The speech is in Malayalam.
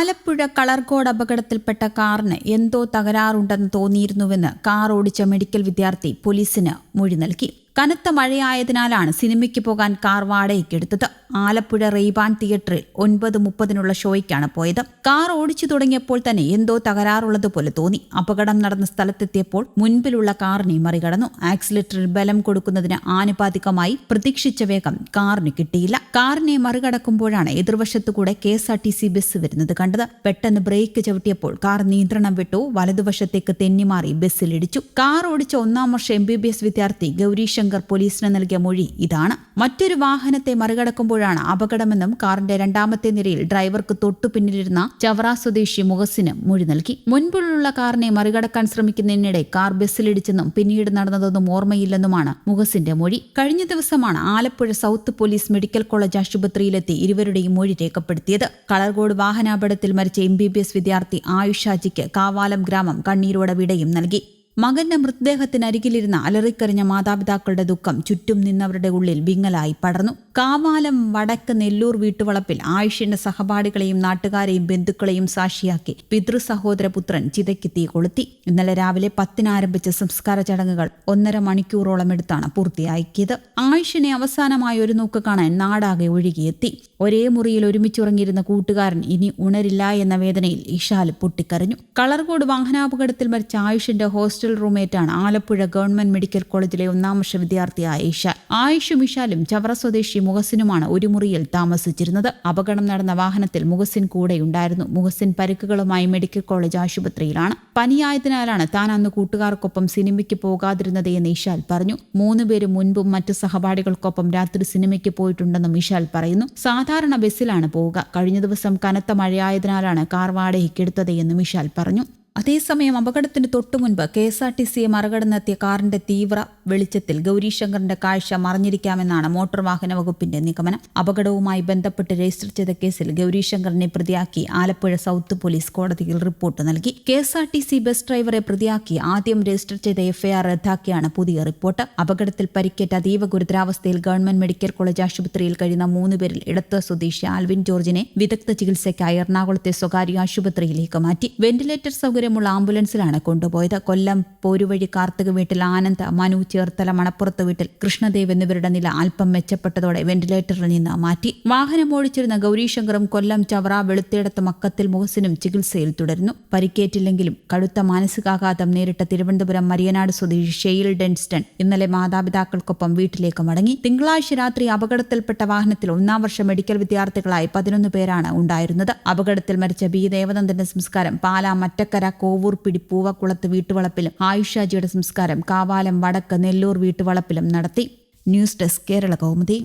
ആലപ്പുഴ കളർകോട് അപകടത്തിൽപ്പെട്ട കാറിന് എന്തോ തകരാറുണ്ടെന്ന് തോന്നിയിരുന്നുവെന്ന് കാർ ഓടിച്ച മെഡിക്കൽ വിദ്യാർത്ഥി പോലീസിന് മൊഴി നൽകി. കനത്ത മഴയായതിനാലാണ് സിനിമയ്ക്ക് പോകാൻ കാർ വാടകയ്ക്കെടുത്തത് ആലപ്പുഴ റെയ്ബാൻ തിയേറ്ററിൽ ഒൻപത് മുപ്പതിനുള്ള ഷോയ്ക്കാണ് പോയത്. കാർ ഓടിച്ചു തുടങ്ങിയപ്പോൾ തന്നെ എന്തോ തകരാറുള്ളതുപോലെ തോന്നി. അപകടം നടന്ന സ്ഥലത്തെത്തിയപ്പോൾ മുൻപിലുള്ള കാറിനെ മറികടന്നു. ആക്സിലേറ്ററിൽ ബലം കൊടുക്കുന്നതിന് ആനുപാതികമായി പ്രതീക്ഷിച്ച വേഗം കാറിന് കിട്ടിയില്ല. കാറിനെ മറികടക്കുമ്പോഴാണ് എതിർവശത്തുകൂടെ K S R T C bus വരുന്നത് കണ്ടത്. പെട്ടെന്ന് ബ്രേക്ക് ചവിട്ടിയപ്പോൾ കാർ നിയന്ത്രണം വിട്ടു. വലതുവശത്തേക്ക് തെന്നിമാറി ബസ്സിലിടിച്ചു. കാർ ഓടിച്ച ഒന്നാം വർഷ എം ബി ബി എസ് വിദ്യാർത്ഥി ഗൗരി ശങ്കർ പോലീസിന് നൽകിയ മൊഴി ഇതാണ്. മറ്റൊരു വാഹനത്തെ മറികടക്കുമ്പോഴാണ് അപകടമെന്നും കാറിന്റെ രണ്ടാമത്തെ നിരയിൽ ഡ്രൈവർക്ക് തൊട്ടു പിന്നിലിരുന്ന ചവറ സ്വദേശി മുഹസിന് മൊഴി നൽകി. മുൻപിലുള്ള കാറിനെ മറികടക്കാൻ ശ്രമിക്കുന്നതിനിടെ കാർ ബസ്സിലിടിച്ചെന്നും പിന്നീട് നടന്നതൊന്നും ഓർമ്മയില്ലെന്നുമാണ് മുഹസിന്റെ മൊഴി. കഴിഞ്ഞ ദിവസമാണ് Alappuzha south police medical college ആശുപത്രിയിലെത്തി ഇരുവരുടെയും മൊഴി രേഖപ്പെടുത്തിയത്. കളർകോട് വാഹനാപകടത്തിൽ മരിച്ച എം ബി ബി എസ് വിദ്യാർത്ഥി ആയുഷാജിക്ക് കാവാലം ഗ്രാമം കണ്ണീരോടെ വിടയും നൽകി. മകന്റെ മൃതദേഹത്തിനരികിലിരുന്ന അലറിക്കറിഞ്ഞ മാതാപിതാക്കളുടെ ദുഃഖം ചുറ്റും നിന്നവരുടെ ഉള്ളിൽ വിങ്ങലായി പടർന്നു. കാവാലം വടക്ക് നെല്ലൂർ വീട്ടുവളപ്പിൽ ആയുഷിന്റെ സഹപാഠികളെയും നാട്ടുകാരെയും ബന്ധുക്കളെയും സാക്ഷിയാക്കി പിതൃ സഹോദര പുത്രൻ ചിതയ്ക്ക് തീ കൊളുത്തി. ഇന്നലെ രാവിലെ പത്തിനാരംഭിച്ച സംസ്കാര ചടങ്ങുകൾ ഒന്നര മണിക്കൂറോളം എടുത്താണ് പൂർത്തിയാക്കിയത്. ആയുഷിനെ അവസാനമായി ഒരു നോക്ക് കാണാൻ നാടാകെ ഒഴുകിയെത്തി. ഒരേ മുറിയിൽ ഒരുമിച്ചുറങ്ങിയിരുന്ന കൂട്ടുകാരൻ ഇനി ഉണരില്ല എന്ന വേദനയിൽ ഇഷാൽ പൊട്ടിക്കരഞ്ഞു. കളർകോട് വാഹനാപകടത്തിൽ മരിച്ച ആയുഷിന്റെ ഹോസ്റ്റൽ റൂംമേറ്റാണ് ആലപ്പുഴ ഗവൺമെന്റ് മെഡിക്കൽ കോളേജിലെ ഒന്നാം വർഷ വിദ്യാർത്ഥിയായ ഇഷാൽ ആയിഷും ഇഷാലും ചവറ സ്വദേശി മുഹസിനുമാണ് ഒരു മുറിയിൽ താമസിച്ചിരുന്നത്. അപകടം നടന്ന വാഹനത്തിൽ മുഹസിൻ കൂടെയുണ്ടായിരുന്നു. മുഹസിൻ പരിക്കുകളുമായി മെഡിക്കൽ കോളേജ് ആശുപത്രിയിലാണ്. പനിയായതിനാലാണ് താൻ അന്ന് കൂട്ടുകാർക്കൊപ്പം സിനിമയ്ക്ക് പോകാതിരുന്നത് എന്ന് ഇഷാൽ പറഞ്ഞു. മൂന്നുപേരും മുൻപും മറ്റ് സഹപാഠികൾക്കൊപ്പം രാത്രി സിനിമയ്ക്ക് പോയിട്ടുണ്ടെന്നും ഇഷാൽ പറയുന്നു. സാധാരണ ബസ്സിലാണ് പോവുക. കഴിഞ്ഞ ദിവസം കനത്ത മഴയായതിനാലാണ് കാർ വാടകയ്ക്കെടുത്തത് എന്നും ഇഷാൽ പറഞ്ഞു. അതേസമയം അപകടത്തിന് തൊട്ടുമുൻപ് കെ എസ് ആർ ടി സിയെ മറികടന്നെത്തിയ കാറിന്റെ തീവ്ര വെളിച്ചത്തിൽ ഗൗരീശങ്കറിന്റെ കാഴ്ച മറിഞ്ഞിരിക്കാമെന്നാണ് മോട്ടോർ വാഹന വകുപ്പിന്റെ നിഗമനം. അപകടവുമായി ബന്ധപ്പെട്ട് രജിസ്റ്റർ ചെയ്ത കേസിൽ ഗൗരീശങ്കറിനെ പ്രതിയാക്കി ആലപ്പുഴ സൗത്ത് പോലീസ് കോടതിയിൽ റിപ്പോർട്ട് നൽകി. K S R T C bus ഡ്രൈവറെ പ്രതിയാക്കി ആദ്യം രജിസ്റ്റർ ചെയ്ത എഫ്ഐആർ റദ്ദാക്കിയാണ് പുതിയ റിപ്പോർട്ട്. അപകടത്തിൽ പരിക്കേറ്റ അതീവ ഗുരുതരാവസ്ഥയിൽ ഗവൺമെന്റ് മെഡിക്കൽ കോളേജ് ആശുപത്രിയിൽ കഴിയുന്ന മൂന്ന് പേരിൽ ഇടത്ത് സ്വദേശി ആൽവിൻ ജോർജിനെ വിദഗ്ധ ചികിത്സയ്ക്കായി എറണാകുളത്തെ സ്വകാര്യ ആശുപത്രിയിലേക്ക് മാറ്റി. വെന്റിലേറ്റർ സൗകര്യമുള്ള ആംബുലൻസിലാണ് കൊണ്ടുപോയത്. കൊല്ലം പോരുവഴി കാർത്തിക വീട്ടിൽ ആനന്ദ് മനു ചേർത്തല മണപ്പുറത്ത് വീട്ടിൽ കൃഷ്ണദേവ് എന്നിവരുടെ നില അല്പം മെച്ചപ്പെട്ടതോടെ വെന്റിലേറ്ററിൽ നിന്ന് മാറ്റി. വാഹനം ഓടിച്ചിരുന്ന ഗൗരീശങ്കറും കൊല്ലം ചവറ വെളുത്തേടത്ത് മക്കത്തിൽ മുഹസിനും ചികിത്സയിൽ തുടരുന്നു. പരിക്കേറ്റില്ലെങ്കിലും കടുത്ത മാനസികാഘാതം നേരിട്ട തിരുവനന്തപുരം മരിയനാട് സ്വദേശി ഷെയിൽ ഡെൻസ്റ്റൺ ഇന്നലെ മാതാപിതാക്കൾക്കൊപ്പം വീട്ടിലേക്ക് മടങ്ങി. തിങ്കളാഴ്ച രാത്രി അപകടത്തിൽപ്പെട്ട വാഹനത്തിൽ ഒന്നാം വർഷ മെഡിക്കൽ വിദ്യാർത്ഥികളായി പതിനൊന്ന് പേരാണ് ഉണ്ടായിരുന്നത്. അപകടത്തിൽ മരിച്ച ബി. ദേവനന്ദന്റെ സംസ്കാരം പാലാ മറ്റക്കര കോവൂർ പിടിപ്പൂവക്കുളത്ത് വീട്ടുവളപ്പിലും ആയിഷാജിയുടെ സംസ്കാരം കാവാലം വടക്ക് നെല്ലൂർ വീട്ടുവളപ്പിലും നടത്തി. News desk Kerala Kaumudi.